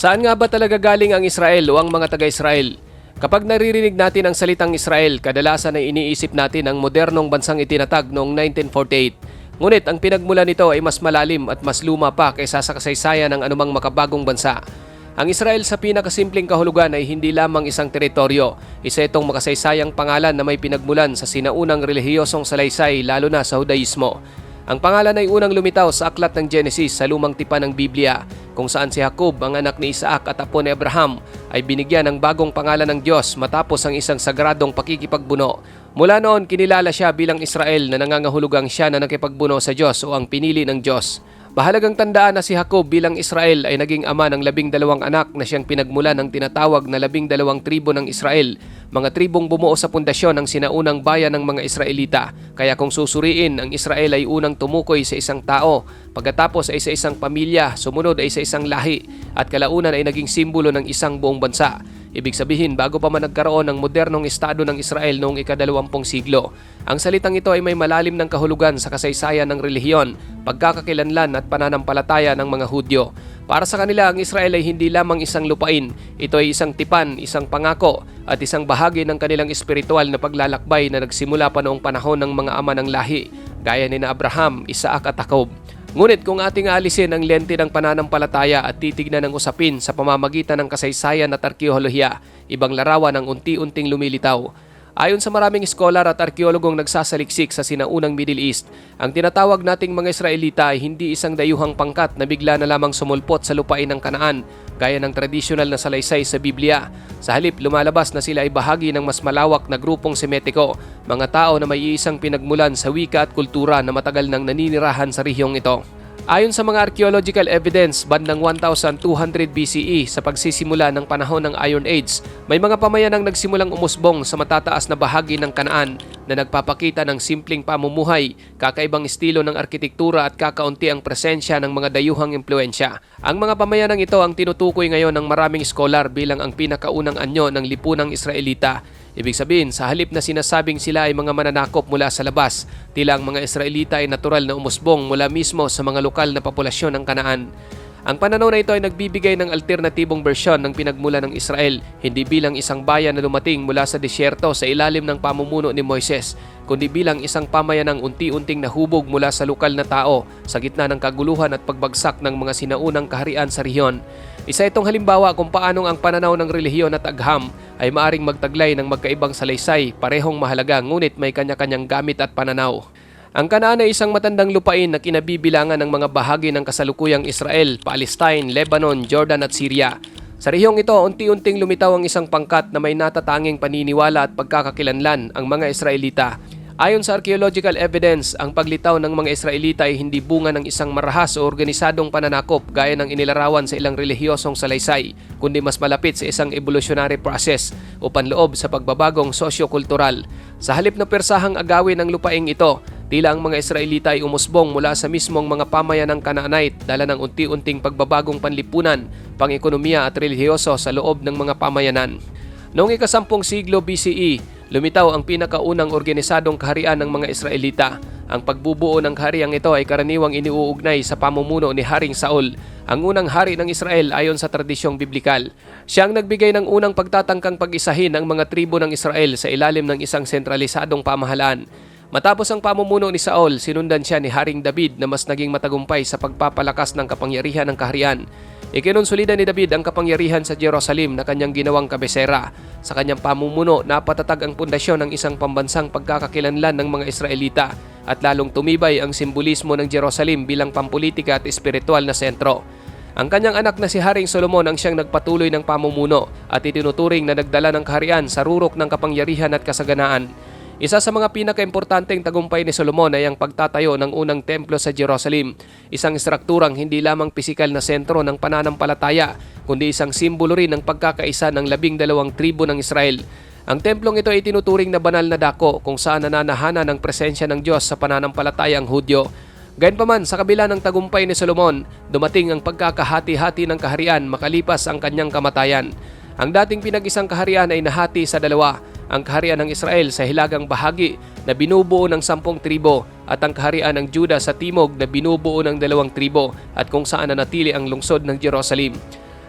Saan nga ba talaga galing ang Israel o ang mga taga-Israel? Kapag naririnig natin ang salitang Israel, kadalasan ay iniisip natin ang modernong bansang itinatag noong 1948. Ngunit ang pinagmula nito ay mas malalim at mas luma pa kaysa sa kasaysayan ng anumang makabagong bansa. Ang Israel sa pinakasimpleng kahulugan ay hindi lamang isang teritoryo. Isa itong makasaysayang pangalan na may pinagmulan sa sinaunang relihiyosong salaysay lalo na sa Hudaismo. Ang pangalan ay unang lumitaw sa aklat ng Genesis sa lumang tipan ng Biblia, kung saan si Jacob, ang anak ni Isaac at apo ni Abraham, ay binigyan ng bagong pangalan ng Diyos matapos ang isang sagradong pakikipagbuno. Mula noon, kinilala siya bilang Israel na nangangahulugang siya na nakipagbuno sa Diyos o ang pinili ng Diyos. Bahalagang tandaan na si Jacob bilang Israel ay naging ama ng labing dalawang anak na siyang pinagmulan ng tinatawag na labing dalawang tribo ng Israel, mga tribong bumuo sa pundasyon ng sinaunang bayan ng mga Israelita. Kaya kung susuriin, ang Israel ay unang tumukoy sa isang tao, pagkatapos ay sa isang pamilya, sumunod ay sa isang lahi, at kalaunan ay naging simbolo ng isang buong bansa. Ibig sabihin, bago pa man nagkaroon ng modernong estado ng Israel noong ikadalawampung siglo, ang salitang ito ay may malalim ng kahulugan sa kasaysayan ng relihiyon, pagkakakilanlan at pananampalataya ng mga Hudyo. Para sa kanila, ang Israel ay hindi lamang isang lupain, ito ay isang tipan, isang pangako, at isang bahagi ng kanilang espiritual na paglalakbay na nagsimula pa noong panahon ng mga ama ng lahi, gaya ni na Abraham, Isaac at Jacob. Ngunit kung ating alisin ang lente ng pananampalataya at titignan ng usapin sa pamamagitan ng kasaysayan at arkeolohiya, ibang larawan ang unti-unting lumilitaw. Ayon sa maraming scholar at arkeologong nagsasaliksik sa sinaunang Middle East, ang tinatawag nating mga Israelita ay hindi isang dayuhang pangkat na bigla na lamang sumulpot sa lupain ng Kanaan, gaya ng tradisyonal na salaysay sa Biblia. Sa halip, lumalabas na sila ay bahagi ng mas malawak na grupong Semetiko, mga tao na may isang pinagmulan sa wika at kultura na matagal nang naninirahan sa rehiyong ito. Ayon sa mga archaeological evidence, bandang 1200 BCE sa pagsisimula ng panahon ng Iron Age, may mga pamayanang nagsimulang umusbong sa matataas na bahagi ng Kanaan na nagpapakita ng simpleng pamumuhay, kakaibang estilo ng arkitektura at kakaunti ang presensya ng mga dayuhang impluensya. Ang mga pamayanang ito ang tinutukoy ngayon ng maraming scholar bilang ang pinakaunang anyo ng lipunang Israelita Ibig sabihin, sa halip na sinasabing sila ay mga mananakop mula sa labas, tila ang mga Israelita ay natural na umusbong mula mismo sa mga lokal na populasyon ng Kanaan. Ang pananaw na ito ay nagbibigay ng alternatibong bersyon ng pinagmula ng Israel, hindi bilang isang bayan na lumating mula sa disyerto sa ilalim ng pamumuno ni Moises, kundi bilang isang pamayanang unti-unting nahubog mula sa lokal na tao sa gitna ng kaguluhan at pagbagsak ng mga sinaunang kaharian sa rehiyon. Isa itong halimbawa kung paanong ang pananaw ng relihiyon at agham ay maaring magtaglay ng magkaibang salaysay, parehong mahalaga ngunit may kanya-kanyang gamit at pananaw. Ang Kanaan ay isang matandang lupain na kinabibilangan ng mga bahagi ng kasalukuyang Israel, Palestine, Lebanon, Jordan at Syria. Sa rehiyong ito, unti-unting lumitaw ang isang pangkat na may natatanging paniniwala at pagkakakilanlan ang mga Israelita. Ayon sa archaeological evidence, ang paglitaw ng mga Israelita ay hindi bunga ng isang marahas o organisadong pananakop gaya ng inilarawan sa ilang relihiyosong salaysay, kundi mas malapit sa isang evolutionary process o panloob sa pagbabagong sosyo-kultural. Sa halip na persahang agawin ng lupaing ito, Tila ang mga Israelita ay umusbong mula sa mismong mga pamayanang Kanaanite dala ng unti-unting pagbabagong panlipunan, pangekonomiya at relihiyoso sa loob ng mga pamayanan. Noong ikasampung siglo BCE, lumitaw ang pinakaunang organisadong kaharian ng mga Israelita. Ang pagbubuo ng kahariang ito ay karaniwang iniuugnay sa pamumuno ni Haring Saul, ang unang hari ng Israel ayon sa tradisyong biblikal. Siya ang nagbigay ng unang pagtatangkang pag-isahin ang mga tribo ng Israel sa ilalim ng isang sentralisadong pamahalaan. Matapos ang pamumuno ni Saul, sinundan siya ni Haring David na mas naging matagumpay sa pagpapalakas ng kapangyarihan ng kaharian. Ikinonsolida ni David ang kapangyarihan sa Jerusalem na kanyang ginawang kabesera. Sa kanyang pamumuno, napatatag ang pundasyon ng isang pambansang pagkakakilanlan ng mga Israelita at lalong tumibay ang simbolismo ng Jerusalem bilang pampolitika at espiritual na sentro. Ang kanyang anak na si Haring Solomon ang siyang nagpatuloy ng pamumuno at itinuturing na nagdala ng kaharian sa rurok ng kapangyarihan at kasaganaan. Isa sa mga pinakaimportanteng tagumpay ni Solomon ay ang pagtatayo ng unang templo sa Jerusalem, isang strukturang hindi lamang pisikal na sentro ng pananampalataya, kundi isang simbolo rin ng pagkakaisa ng labing dalawang tribo ng Israel. Ang templong ito ay tinuturing na banal na dako kung saan nananahana ng presensya ng Diyos sa pananampalatayang Hudyo. Gayunpaman, sa kabila ng tagumpay ni Solomon, dumating ang pagkakahati-hati ng kaharian makalipas ang kanyang kamatayan. Ang dating pinag-isang kaharian ay nahati sa dalawa, ang kaharian ng Israel sa hilagang bahagi na binubuo ng sampung tribo at ang kaharian ng Juda sa timog na binubuo ng dalawang tribo at kung saan nanatili ang lungsod ng Jerusalem.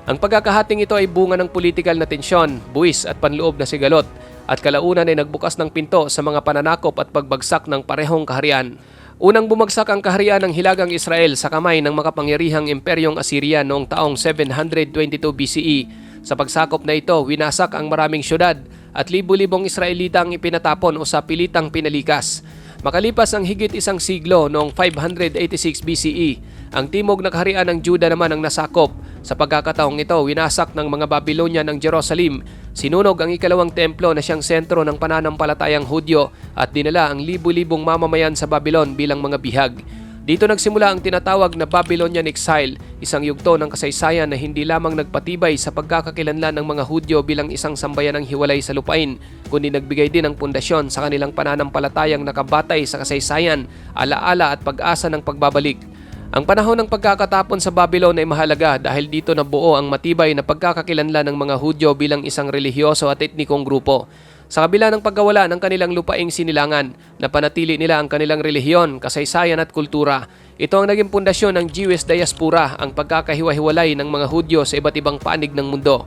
Ang pagkakahating ito ay bunga ng politikal na tensyon, buwis at panloob na sigalot at kalaunan ay nagbukas ng pinto sa mga pananakop at pagbagsak ng parehong kaharian. Unang bumagsak ang kaharian ng Hilagang Israel sa kamay ng makapangyarihang Imperyong Assyria noong taong 722 BCE. Sa pagsakop na ito, winasak ang maraming syudad at libu-libong Israelita ang ipinatapon o sa pilitang pinalikas. Makalipas ang higit isang siglo noong 586 BCE, ang timog na kaharian ng Juda naman ang nasakop. Sa pagkakataong ito, winasak ng mga Babylonian ang Jerusalem, sinunog ang ikalawang templo na siyang sentro ng pananampalatayang Hudyo at dinala ang libu-libong mamamayan sa Babylon bilang mga bihag. Dito nagsimula ang tinatawag na Babylonian exile, isang yugto ng kasaysayan na hindi lamang nagpatibay sa pagkakakilanlan ng mga Hudyo bilang isang sambayan ng hiwalay sa lupain, kundi nagbigay din ng pundasyon sa kanilang pananampalatayang nakabatay sa kasaysayan, alaala at pag-asa ng pagbabalik. Ang panahon ng pagkakatapon sa Babylon ay mahalaga dahil dito nabuo ang matibay na pagkakakilanlan ng mga Hudyo bilang isang relihiyoso at etnikong grupo. Sa kabila ng pagkawala ng kanilang lupaing sinilangan, napanatili nila ang kanilang relihiyon, kasaysayan at kultura. Ito ang naging pundasyon ng Jewish diaspora, ang pagkakahiwa-hiwalay ng mga Hudyo sa iba't ibang panig ng mundo.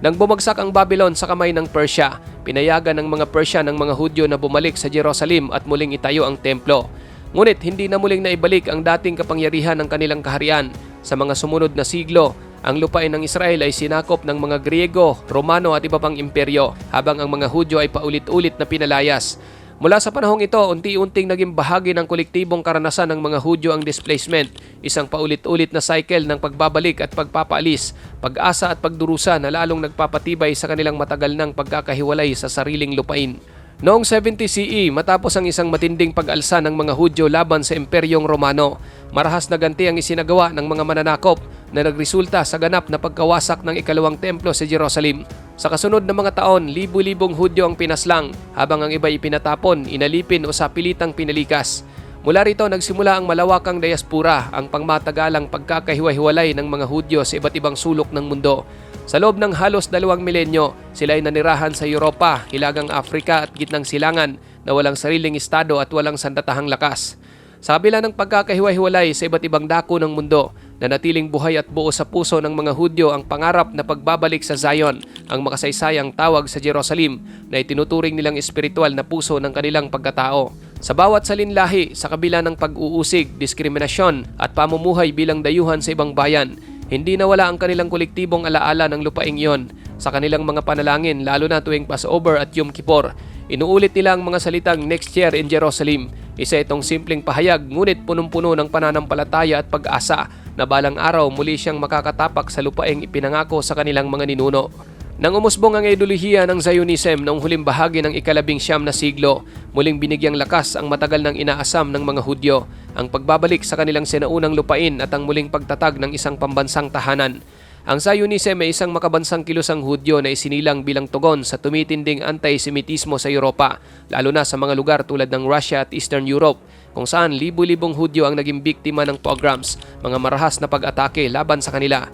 Nang bumagsak ang Babylon sa kamay ng Persia, pinayagan ng mga Persia ng mga Hudyo na bumalik sa Jerusalem at muling itayo ang templo. Ngunit hindi na muling naibalik ang dating kapangyarihan ng kanilang kaharian. Sa mga sumunod na siglo, ang lupain ng Israel ay sinakop ng mga Griego, Romano at iba pang imperyo, habang ang mga Hudyo ay paulit-ulit na pinalayas. Mula sa panahong ito, unti-unting naging bahagi ng kolektibong karanasan ng mga Hudyo ang displacement, isang paulit-ulit na cycle ng pagbabalik at pagpapaalis, pag-asa at pagdurusa na lalong nagpapatibay sa kanilang matagal ng pagkakahiwalay sa sariling lupain. Noong 70 CE, matapos ang isang matinding pag-alsa ng mga Hudyo laban sa Imperyong Romano, marahas na ganti ang isinagawa ng mga mananakop na nagresulta sa ganap na pagkawasak ng ikalawang templo sa Jerusalem. Sa kasunod na mga taon, libu-libong Hudyo ang pinaslang habang ang iba ipinatapon, inalipin o sa pilitang pinalikas. Mula rito nagsimula ang malawakang diaspora, ang pangmatagalang pagkakahiwa-hiwalay ng mga Hudyo sa iba't ibang sulok ng mundo. Sa loob ng halos dalawang milenyo, sila ay nanirahan sa Europa, Hilagang Afrika at Gitnang Silangan na walang sariling estado at walang sandatahang lakas. Sa kabila ng pagkakahiwa-hiwalay sa iba't ibang dako ng mundo, nanatiling buhay at buo sa puso ng mga Hudyo ang pangarap na pagbabalik sa Zion, ang makasaysayang tawag sa Jerusalem na itinuturing nilang espiritual na puso ng kanilang pagkatao. Sa bawat salinlahi, sa kabila ng pag-uusig, diskriminasyon at pamumuhay bilang dayuhan sa ibang bayan, hindi nawala ang kanilang kolektibong alaala ng lupaing iyon sa kanilang mga panalangin lalo na tuwing Passover at Yom Kippur. Inuulit nila ang mga salitang next year in Jerusalem. Isa itong simpleng pahayag ngunit punong-puno ng pananampalataya at pag-asa na balang araw muli siyang makakatapak sa lupaing ipinangako sa kanilang mga ninuno. Nang umusbong ang ideolohiya ng Zionism noong huling bahagi ng ikalabing siyam na siglo, muling binigyang lakas ang matagal ng inaasam ng mga Hudyo, ang pagbabalik sa kanilang sinaunang lupain at ang muling pagtatag ng isang pambansang tahanan. Ang Zionism ay isang makabansang kilusang Hudyo na isinilang bilang tugon sa tumitinding anti-Semitismo sa Europa, lalo na sa mga lugar tulad ng Russia at Eastern Europe, kung saan libu-libong Hudyo ang naging biktima ng pogroms, mga marahas na pag-atake laban sa kanila.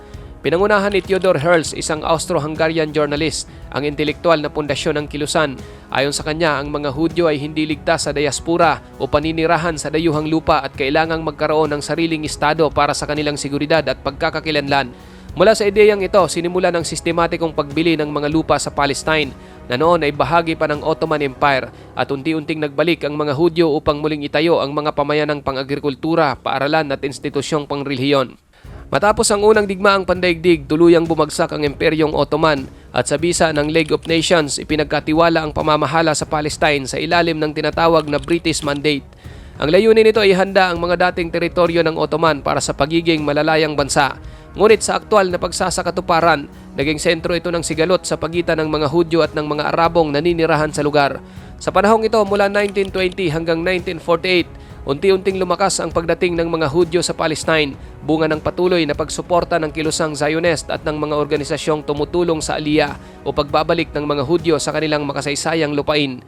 Pinangunahan ni Theodor Herzl, isang Austro-Hungarian journalist, ang intelektual na pundasyon ng kilusan. Ayon sa kanya, ang mga Hudyo ay hindi ligtas sa diaspora o paninirahan sa dayuhang lupa at kailangang magkaroon ng sariling estado para sa kanilang seguridad at pagkakakilanlan. Mula sa ideyang ito, sinimula ng sistematikong pagbili ng mga lupa sa Palestine na noon ay bahagi pa ng Ottoman Empire at unti-unting nagbalik ang mga Hudyo upang muling itayo ang mga pamayanang pang-agrikultura, paaralan at institusyong pangrelihiyon. Matapos ang unang digmaang pandaigdig, tuluyang bumagsak ang Imperyong Ottoman at sa bisa ng League of Nations ipinagkatiwala ang pamamahala sa Palestine sa ilalim ng tinatawag na British Mandate. Ang layunin nito ay handa ang mga dating teritoryo ng Ottoman para sa pagiging malalayang bansa. Ngunit sa aktual na pagsasakatuparan, naging sentro ito ng sigalot sa pagitan ng mga Hudyo at ng mga Arabong naninirahan sa lugar. Sa panahong ito mula 1920 hanggang 1948, Unti-unting lumakas ang pagdating ng mga Hudyo sa Palestine, bunga ng patuloy na pagsuporta ng kilusang Zionist at ng mga organisasyong tumutulong sa Aliyah o pagbabalik ng mga Hudyo sa kanilang makasaysayang lupain.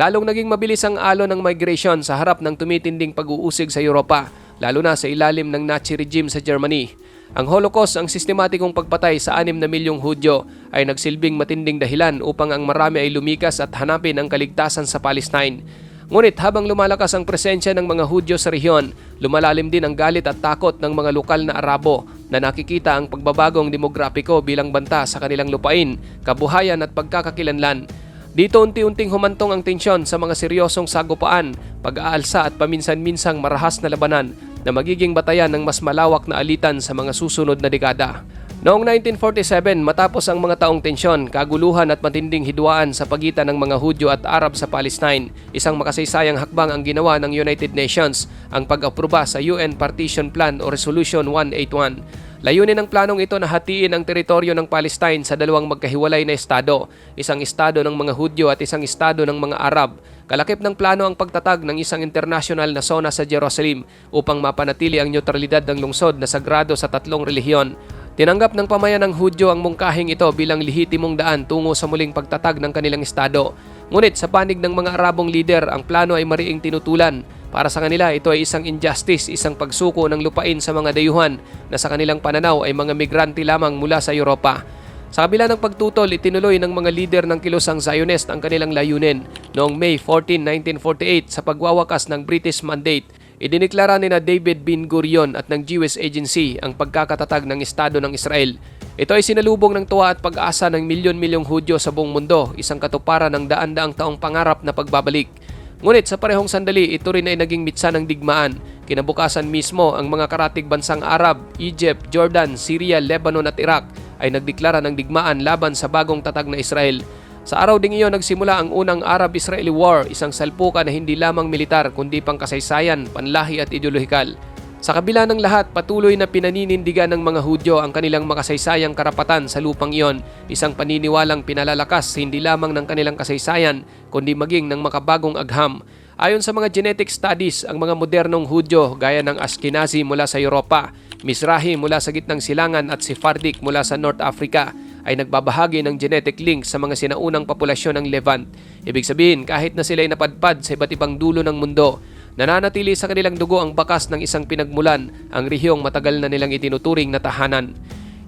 Lalong naging mabilis ang alon ng migration sa harap ng tumitinding pag-uusig sa Europa, lalo na sa ilalim ng Nazi regime sa Germany. Ang Holocaust, ang sistematikong pagpatay sa 6 na milyong Hudyo, ay nagsilbing matinding dahilan upang ang marami ay lumikas at hanapin ang kaligtasan sa Palestine. Ngunit habang lumalakas ang presensya ng mga Hudyo sa rehiyon, lumalalim din ang galit at takot ng mga lokal na Arabo na nakikita ang pagbabagong demografiko bilang banta sa kanilang lupain, kabuhayan at pagkakakilanlan. Dito unti-unting humantong ang tensyon sa mga seryosong sagupaan, pag-aalsa at paminsan-minsang marahas na labanan na magiging batayan ng mas malawak na alitan sa mga susunod na dekada. Noong 1947, matapos ang mga taong tensyon, kaguluhan at matinding hidwaan sa pagitan ng mga Hudyo at Arab sa Palestine, isang makasaysayang hakbang ang ginawa ng United Nations, ang pag-aproba sa UN Partition Plan o Resolution 181. Layunin ng planong ito na hatiin ang teritoryo ng Palestine sa dalawang magkahiwalay na estado, isang estado ng mga Hudyo at isang estado ng mga Arab. Kalakip ng plano ang pagtatag ng isang international na zona sa Jerusalem upang mapanatili ang neutralidad ng lungsod na sagrado sa tatlong relihiyon. Tinanggap ng pamayan ng Hudyo ang mungkahing ito bilang lihitimong daan tungo sa muling pagtatag ng kanilang estado. Ngunit sa panig ng mga Arabong lider, ang plano ay mariing tinutulan. Para sa kanila, ito ay isang injustice, isang pagsuko ng lupain sa mga dayuhan na sa kanilang pananaw ay mga migrante lamang mula sa Europa. Sa kabila ng pagtutol, itinuloy ng mga lider ng kilusang Zionist ang kanilang layunin. Noong May 14, 1948, sa pagwawakas ng British Mandate, Idineklara ni na David Bin Gurion at ng Jewish Agency ang pagkakatatag ng Estado ng Israel. Ito ay sinalubong ng tuwa at pag-asa ng milyon-milyong Hudyo sa buong mundo, isang katuparan ng daan-daang taong pangarap na pagbabalik. Ngunit sa parehong sandali, ito rin ay naging mitsa ng digmaan. Kinabukasan mismo, ang mga karatig bansang Arab, Egypt, Jordan, Syria, Lebanon at Iraq ay nagdeklara ng digmaan laban sa bagong tatag na Israel. Sa araw ding iyon nagsimula ang unang Arab-Israeli War, isang salpukan na hindi lamang militar kundi pang kasaysayan, panlahi at ideolohikal. Sa kabila ng lahat, patuloy na pinaninindigan ng mga Hudyo ang kanilang makasaysayang karapatan sa lupang iyon, isang paniniwalang pinalalakas hindi lamang ng kanilang kasaysayan, kundi maging ng makabagong agham. Ayon sa mga genetic studies, ang mga modernong Hudyo gaya ng Ashkenazi mula sa Europa, Mizrahi mula sa gitnang silangan at Sephardic mula sa North Africa ay nagbabahagi ng genetic link sa mga sinaunang populasyon ng Levant. Ibig sabihin, kahit na sila ay napadpad sa iba't ibang dulo ng mundo, nananatili sa kanilang dugo ang bakas ng isang pinagmulan, ang rehiyong matagal na nilang itinuturing na tahanan.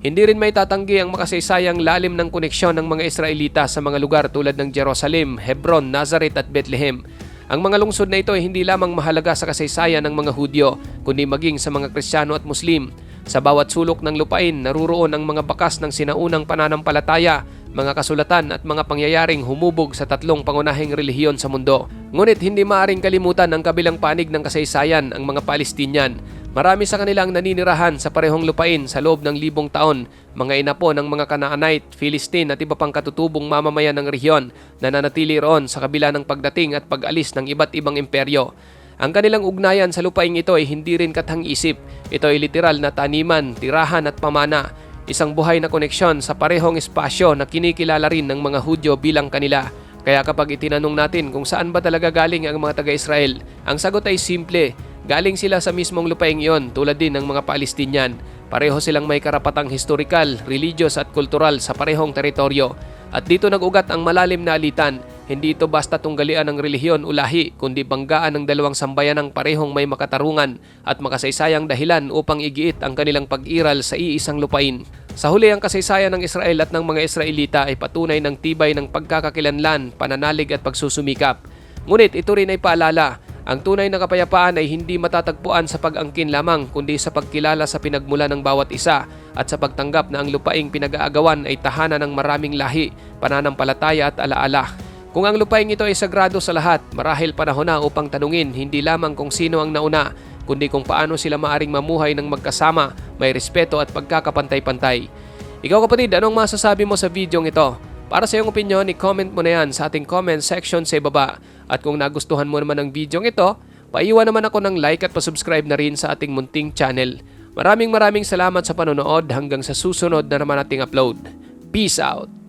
Hindi rin may tatanggi ang makasaysayang lalim ng koneksyon ng mga Israelita sa mga lugar tulad ng Jerusalem, Hebron, Nazareth at Bethlehem. Ang mga lungsod na ito ay hindi lamang mahalaga sa kasaysayan ng mga Hudyo, kundi maging sa mga Kristiyano at Muslim. Sa bawat sulok ng lupain, naruroon ang mga bakas ng sinaunang pananampalataya, mga kasulatan at mga pangyayaring humubog sa tatlong pangunahing relihiyon sa mundo. Ngunit hindi maaring kalimutan ang kabilang panig ng kasaysayan, ang mga Palestinian. Marami sa kanilang naninirahan sa parehong lupain sa loob ng libong taon, mga inapo ng mga Canaanite, Philistine at iba pang katutubong mamamayan ng rehiyon na nanatili roon sa kabila ng pagdating at pag-alis ng iba't ibang imperyo. Ang kanilang ugnayan sa lupaing ito ay hindi rin katang-isip. Ito ay literal na taniman, tirahan at pamana. Isang buhay na koneksyon sa parehong espasyo na kinikilala rin ng mga Hudyo bilang kanila. Kaya kapag itinanong natin kung saan ba talaga galing ang mga taga-Israel, ang sagot ay simple. Galing sila sa mismong lupaing iyon tulad din ng mga Palestinian. Pareho silang may karapatang historikal, religious at kultural sa parehong teritoryo. At dito nag-ugat ang malalim na alitan hindi ito basta tunggalian ng relihiyon o lahi, kundi banggaan ng dalawang sambayan ng parehong may makatarungan at makasaysayang dahilan upang igiit ang kanilang pag-iral sa iisang lupain. Sa huli ang kasaysayan ng Israel at ng mga Israelita ay patunay ng tibay ng pagkakakilanlan, pananalig at pagsusumikap. Ngunit ito rin ay paalala, ang tunay na kapayapaan ay hindi matatagpuan sa pag-angkin lamang kundi sa pagkilala sa pinagmula ng bawat isa at sa pagtanggap na ang lupaing pinag-aagawan ay tahanan ng maraming lahi, pananampalataya at alaala. Kung ang lupaing ito ay sagrado sa lahat, marahil panahon na upang tanungin hindi lamang kung sino ang nauna, kundi kung paano sila maaring mamuhay ng magkasama, may respeto at pagkakapantay-pantay. Ikaw kapatid, anong masasabi mo sa video ito? Para sa iyong opinion, i-comment mo na yan sa ating comment section sa ibaba. At kung nagustuhan mo naman ang video ito, paiwan naman ako ng like at pasubscribe na rin sa ating munting channel. Maraming maraming salamat sa panonood hanggang sa susunod na naman ating upload. Peace out!